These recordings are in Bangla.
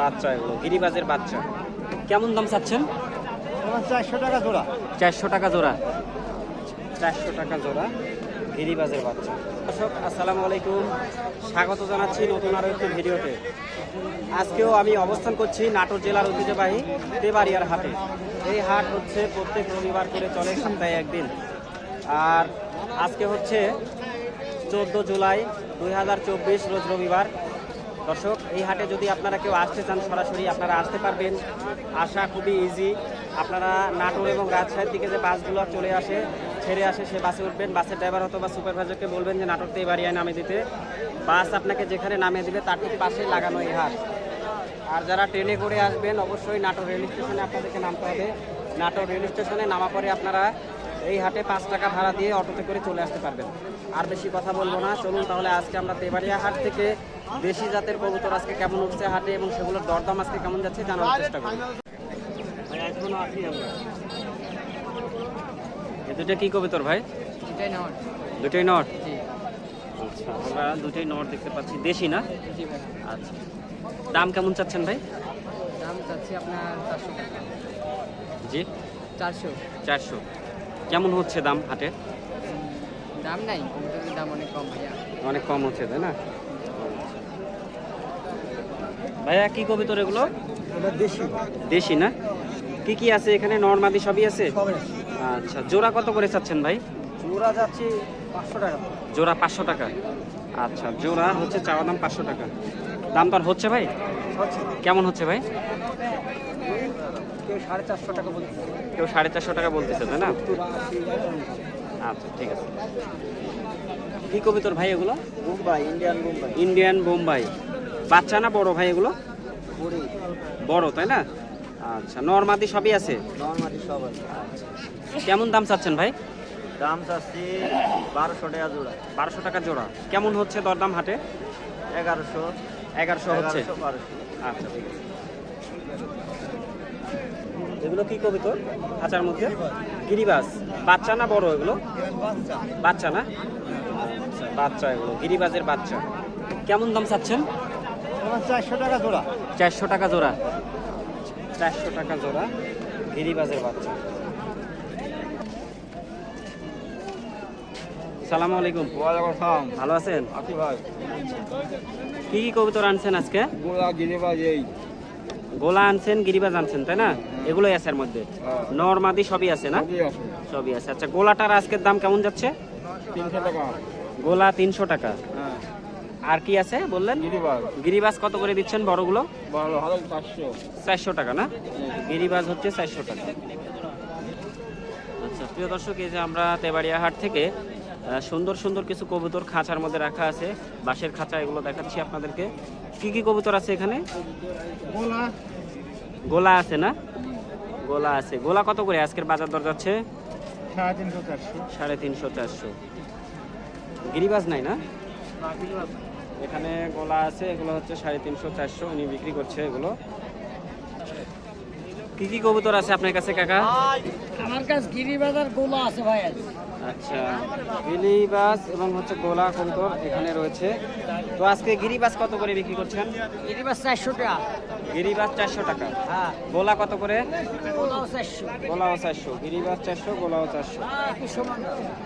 বাচ্চা এগুলো, গিরিবাজের বাচ্চা। কেমন দাম চাচ্ছেন? চারশো টাকা জোড়া। চারশো টাকা জোড়া চারশো টাকা জোড়া গিরিবাজের বাচ্চা। দর্শক, আসসালামু আলাইকুম। স্বাগত জানাচ্ছি নতুন আরও একটি ভিডিওতে। আজকেও আমি অবস্থান করছি নাটোর জেলার ঐতিহ্যবাহী দেবাড়িয়ার হাটে। এই হাট হচ্ছে প্রত্যেক রবিবার করে চলে সপ্তাহে একদিন। আর আজকে হচ্ছে চোদ্দ জুলাই দুই হাজার চব্বিশ, রোজ রবিবার। দর্শক, এই হাটে যদি আপনারা কেউ আসতে চান, সরাসরি আপনারা আসতে পারবেন। আসা খুবই ইজি আপনারা নাটোর এবং রাজশাহীর দিকে যে বাসগুলো চলে আসে, ছেড়ে আসে, সে বাসে উঠবেন। বাসের ড্রাইভার অথবা সুপারভাইজারকে বলবেন যে, নাটোরতে এই বাড়িয়ায় নামে দিতে। বাস আপনাকে যেখানে নামিয়ে দিবে, তার ঠিক পাশে লাগানো এই হাট। আর যারা ট্রেনে করে আসবেন, অবশ্যই নাটোর রেল স্টেশনে আপনাদেরকে নামতে হবে। নাটোর রেল স্টেশনে নামা পরে আপনারা এই হাটে পাঁচ টাকা ভাড়া দিয়ে অটোতে করে চলে আসতে পারবেন। আর বেশি কথা বলব না চলুন তাহলে আজকে আমরা তেবাড়িয়া হাট থেকে দেশি জাতের কবুতর আজকে কেমন উঠছে হাটে এবং সেগুলোর দরদাম আজকে কেমন যাচ্ছে জানার চেষ্টা করি ভাই এখনও আছি আমরা। এ দুটো কি কবুতর ভাই? এটাই নট দুটোই নট আচ্ছা আমরা দুটোই নট দেখতে পাচ্ছি দেশি না? আচ্ছা। দাম কেমন চাচ্ছেন ভাই? দাম চাচ্ছি আপনার চারশো টাকা। জি। চারশো। চারশো। কেমন হচ্ছে দাম হাটে? দাম নাই দাম অনেক কম ভাইয়া। অনেক কম হচ্ছে তাই না? ভাইয়া কি কবিতর এগুলো? দেশি। দেশি না? কি কি আছে এখানে? নর্মাদি সবই আছে? আচ্ছা জোড়া কত করে চাচ্ছেন ভাই? চূড়া যাচ্ছি পাঁচশো টাকা। জোড়া পাঁচশো টাকা। আচ্ছা জোড়া হচ্ছে চাওয়া দাম পাঁচশো টাকা। দাম তো হচ্ছে ভাই? কেমন হচ্ছে ভাই? কেউ সাড়ে চারশো টাকা বলছে কেউ সাড়ে চারশো টাকা বলতেছে তাই না? আচ্ছা ঠিক আছে। কি কবিতর ভাই এগুলো? মুম্বাই ইন্ডিয়ান মুম্বাই। ইন্ডিয়ান বোম্বাই বাচ্চা না বড় ভাই এগুলো? বড় তাই না? আচ্ছা নর্মাদি সবই আছে? সব আছে। কেমন দাম চাচ্ছেন ভাই? দাম চাচ্ছি বারোশো টাকা জোড়া। বারোশো টাকা জোড়া। কেমন হচ্ছে দরদাম হাটে? এগারোশো। এগারোশো হচ্ছে? আচ্ছা ঠিক আছে। এগুলো কি কবিতর খাঁচার মধ্যে? গিরিবাজ। বাচ্চা না বড় এগুলো? বাচ্চা না? বাচ্চা এগুলো গিরিবাজের বাচ্চা। কেমন দাম চাচ্ছেন? চারশো টাকা জোড়া। চারশো টাকা জোড়া। চারশো টাকা জোড়া গিরিবাজের বাচ্চা। সালাম আলাইকুম। ওয়ালাইকুম আসসালাম। ভালো আছেন? আছি ভাই। কি কি কবুতর আনছেন আজকে? গোলা গিরিবাজ এই। গোলা আনছেন গিরিবাজ আনছেন তাই না? এগুলোই আছে এর মধ্যে। নর্মাদি সবই আছে না? সবই আছে। আচ্ছা গোলাটার আজকের দাম কেমন যাচ্ছে? গোলা তিনশো টাকা। হ্যাঁ। আর কি আছে বললেন? গিরিবাজ। গিরিবাজ কত করে দিচ্ছেন বড়গুলো? চারশো। টাকা না? গিরিবাজ হচ্ছে চারশো টাকা। আচ্ছা প্রিয় দর্শক এই যে আমরা তেবাড়িয়া হাট থেকে সুন্দর সুন্দর কিছু কবুতর খাঁচার মধ্যে রাখা আছে। বাঁশের খাঁচা এগুলো দেখাচ্ছি আপনাদেরকে। কি কি কবুতর আছে এখানে? গোলা। গোলা আছে না? গোলা আছে। গোলা কত করে আজকের বাজার দর যাচ্ছে? সাড়ে তিনশো চারশো। সাড়ে তিনশো চারশো। গিরিবাজ নাই না? এখানে গোলা আছে এগুলো হচ্ছে সাড়ে তিনশো চারশো। উনি বিক্রি করছে এগুলো। কি কি কবুতর আছে আপনার কাছে কাকা? আমার কাছে গিরিবাজার গোলা আছে ভাই। আচ্ছা এবং হচ্ছে এখানে রয়েছে। তো আজকে গিরিবাস কত করে বিক্রি করছেন? গিরিবাস চারশো টাকা। গিরিবাজ চারশো টাকা। হ্যাঁ। গোলা কত করে? গোলাও চারশো। গোলাও চারশো গোলাও চারশো।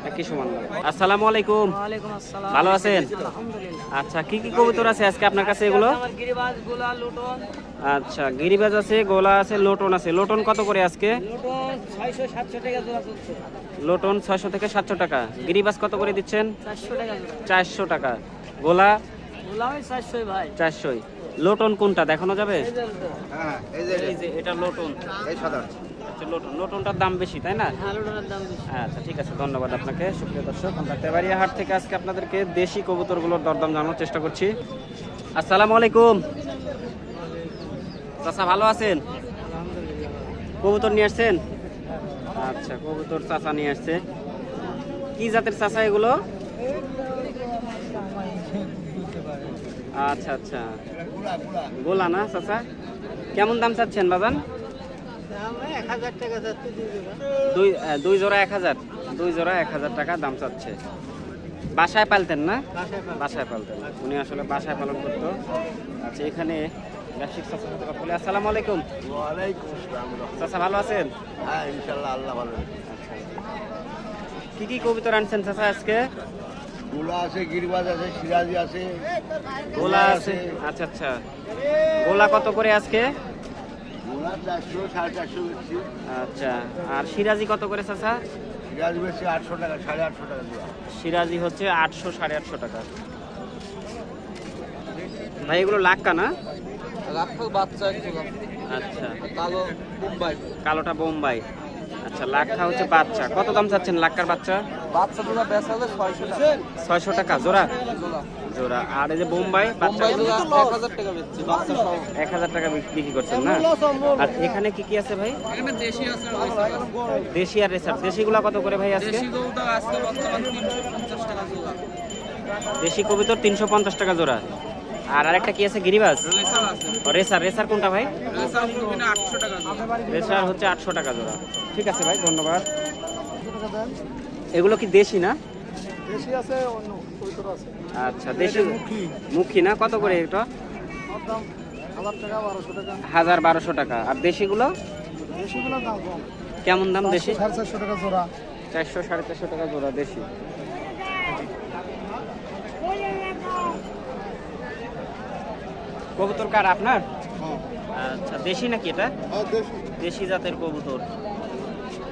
একই সমান। আসসালামু আলাইকুম। ভালো আছেন? আচ্ছা কি কি কবুতর আছে আজকে আপনার কাছে এগুলো? আমার গোলা লুটন। আচ্ছা গিরিবাজ আছে গোলা আছে লোটন আছে। লোটন কত করে আজকে? লুটন ছয়শো থেকে সাতশো টাকা। গিরিবাজ কত করে দিচ্ছেন? চারশো টাকা গোলা? চারশোই। লোটন কোনটা দেখানো যাবে। হ্যাঁ এই যে এই যে এটা লোটন এই সাধারণ আচ্ছা লোটন লোটনটার দাম বেশি তাই না হ্যাঁ লুটনের দাম বেশি আচ্ছা ঠিক আছে ধন্যবাদ আপনাকে সুপ্রিয় দর্শক আমরা তেবাড়িয়া হাট থেকে আজকে আপনাদেরকে দেশি কবুতরগুলোর দরদাম জানানোর চেষ্টা করছি আসসালামু আলাইকুম চাচা ভালো আছেন কবুতর নিয়ে আসছেন আচ্ছা কবুতর চাচা নিয়ে আসছে কি জাতের চাচা এগুলো আচ্ছা আচ্ছা গোলা না চাচা? কেমন দাম চাচ্ছেন বাজান? যাচ্ছে দুই দুই জোড়া এক হাজার। দুই জোড়া এক হাজার টাকা দাম চাচ্ছে। বাসায় পালতেন না? বাসায় পালতেন। উনি আসলে বাসায় পালন করতো। আচ্ছা এখানে ব্যবসায়িক চাচার সাথে কথা বলি। আসসালামু আলাইকুম। চাচা ভালো আছেন? হ্যাঁ ইনশাল্লাহ আল্লাহ ভালো আচ্ছা কি কি কবিতা আনছেন চাচা আজকে? গোলা আছে গিরিবাজ আছে সিরাজি আছে। গোলা আছে। আচ্ছা আচ্ছা। গোলা কত করে আজকে? গোলা চারশো সাড়ে চারশো বেশি। আচ্ছা। আর সিরাজি কত করে চাচা? সিরাজ বেশি আটশো টাকা সাড়ে আটশো টাকা সিরাজি হচ্ছে আটশো সাড়ে আটশো টাকা। ভাই এগুলো লাক্কা না? রাখাল বাচ্চা একটু আচ্ছা। কালো মুম্বাই কালোটা বোম্বাই। আচ্ছা লাক্ষা হচ্ছে বাচ্চা। কত দাম চাচ্ছেন লাক্কার বাচ্চা? বাচ্চা দুটো বেচা হলে ছয়শো টাকা। ছয়শো টাকা জোড়া? জোড়া। জোড়া আর এই যে বোম্বাই বাচ্চা মুম্বাই জোড়া এক হাজার টাকা বেচছি বাচ্চা সহ। এক হাজার টাকা বিক্রি করছেন না? আর এখানে কি কি আছে ভাই? এখানে দেশি আছে দেশি আর রেসার। দেশিগুলা কত করে ভাই আজকে? দেশি গরুটা আজকে বর্তমান তিনশো পঞ্চাশ টাকা জোড়া। দেশি কবিতর তিনশো পঞ্চাশ টাকা জোড়া। আর আরেকটা কি আছে গিরিবাস? রেসার রেসার রেসার কোনটা ভাই? রেসার হচ্ছে আটশো টাকা জোড়া। ঠিক আছে ভাই ধন্যবাদ। এগুলো কি দেশি না? আচ্ছা দেশি মুখী। না? কত করে এটা? হাজার বারোশো টাকা। আর দেশিগুলো? বেশিগুলো দাম কম। কেমন দাম দেশি? চারশো টাকা জোড়া। চারশো সাড়ে চারশো টাকা জোড়া দেশি। কবুতর কার আপনার? আচ্ছা দেশি নাকি এটা? দেশি। জাতের কবুতর।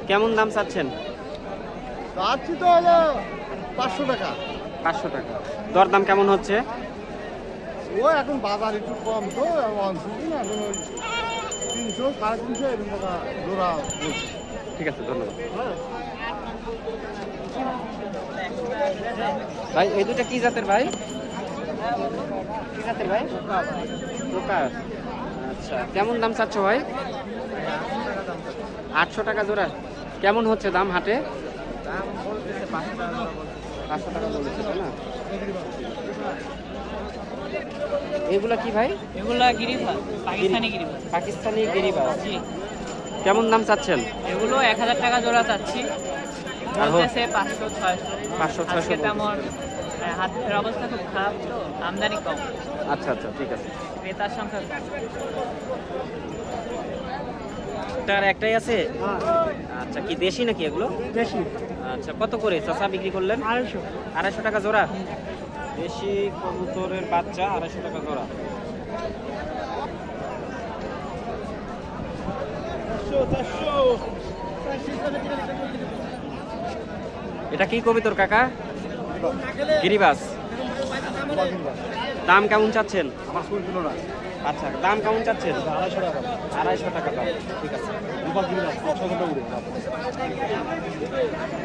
কেমন দাম চাচ্ছেন? চাচ্ছি তো হলো পাঁচশো টাকা। পাঁচশো টাকা। দরদাম কেমন হচ্ছে? ও এখন বাজার একটু কম তো এখন তিনশো সাড়ে তিনশো এরকম টাকা জোড়া ঠিক আছে ধন্যবাদ। ভাই এই দুটা কি জাতের ভাই? ভাই? আচ্ছা কেমন দাম চাচ্ছ ভাই? আটশো টাকা জোড়া। কেমন হচ্ছে দাম হাটে? পাঁচশো টাকা বলেছে তাই না? এগুলা কি ভাই? এগুলা গিরিফা পাকিস্তানি গিরিফা পাকিস্তানি গিরিবাস জি। কেমন দাম চাচ্ছেন? এগুলো এক হাজার টাকা জোড়া চাচ্ছি। আর। পাঁচশো ছয়শো। পাঁচশো ছয়শো তেমন মানে হাতের অবস্থা খুব খারাপ তো আমদানি কম। আচ্ছা আচ্ছা ঠিক আছে। ক্রেতার সংখ্যা তার একটাই আছে? আচ্ছা কি দেশি নাকি এগুলো? বেশি আচ্ছা কত করে চাচা বিক্রি করলেন? আড়াইশো। আড়াইশো টাকা জোড়া? দেশি কবুতরের বাচ্চা আড়াইশো টাকা জোড়া। এটা কি কবিতর কাকা? গিরিবাস। দাম কেমন চাচ্ছেন? আমার স্কুল ছিল না আচ্ছা দাম কেমন চাচ্ছেন? আড়াইশো টাকা। আড়াইশো টাকা দাম। ঠিক আছে।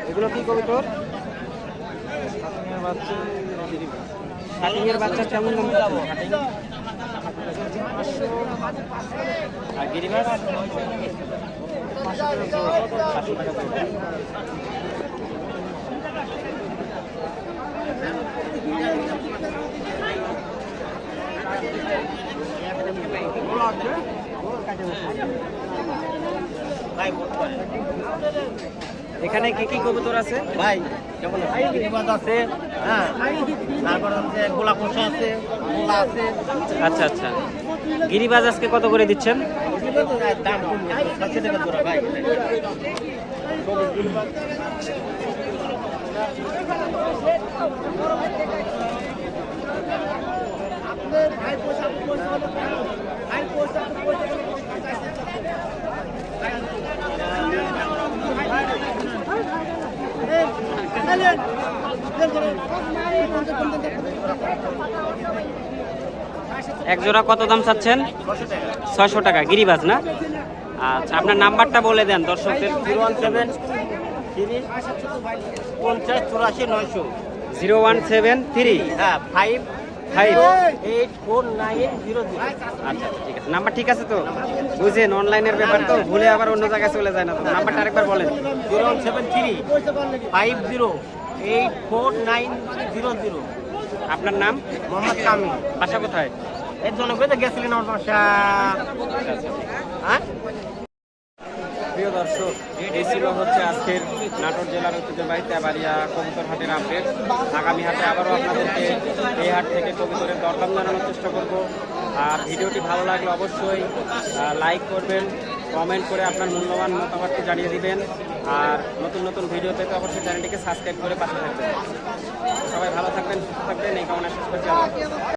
এগুলো কি কবিতর শাটিংয়ের বাচ্চা কেমন দাম শাটিং আর গিরিবাস? পাঁচশো টাকা জোড়া। এখানে কি কি কবুতর আছে? ভাই কেমন গিরিবাজ আছে। হ্যাঁ। তারপর হচ্ছে গোলা পোষা আছে আছে। আচ্ছা আচ্ছা। গিরিবাজ আজকে কত করে দিচ্ছেন? দাম টাকা ভাই। এক জোড়া কত দাম চাচ্ছেন? ছয়শো টাকা, গিরিবাজ না? আচ্ছা আপনার নাম্বারটা বলে দেন দর্শকদের। পঞ্চাশ, চুরাশি, নয়শো। Zero one seven three. হ্যাঁ five five eight four nine zero zero আচ্ছা ঠিক আছে। নাম্বার ঠিক আছে তো? বুঝেন অনলাইনের ব্যাপার তো ভুলে আবার অন্য জায়গায় চলে যায় না তো। নাম্বারটা আরেকবার বলেন। Zero one seven three five zero eight four nine zero zero আপনার নাম? মোহাম্মদ কামি বাসা কোথায়? এর জন্য গেছিলেন আমার বাসা হ্যাঁ? দর্শক, এই হচ্ছে আজকের নাটোর জেলার ঐতিহ্যবাহী তেবাড়িয়া কবুতর হাটের আপডেট। আগামী হাটে আবারও আপনাদেরকে এই হাট থেকে কবুতরের দরদাম জানানোর চেষ্টা করব। আর ভিডিওটি ভালো লাগলে অবশ্যই লাইক করবেন কমেন্ট করে আপনার মূল্যবান মতামতটি জানিয়ে দিবেন। আর নতুন নতুন ভিডিও পেতে অবশ্যই চ্যানেলটিকে সাবস্ক্রাইব করে পাশে থাকবেন। সবাই ভালো থাকবেন, সুস্থ থাকবেন, এই কামনা শেষ করছি।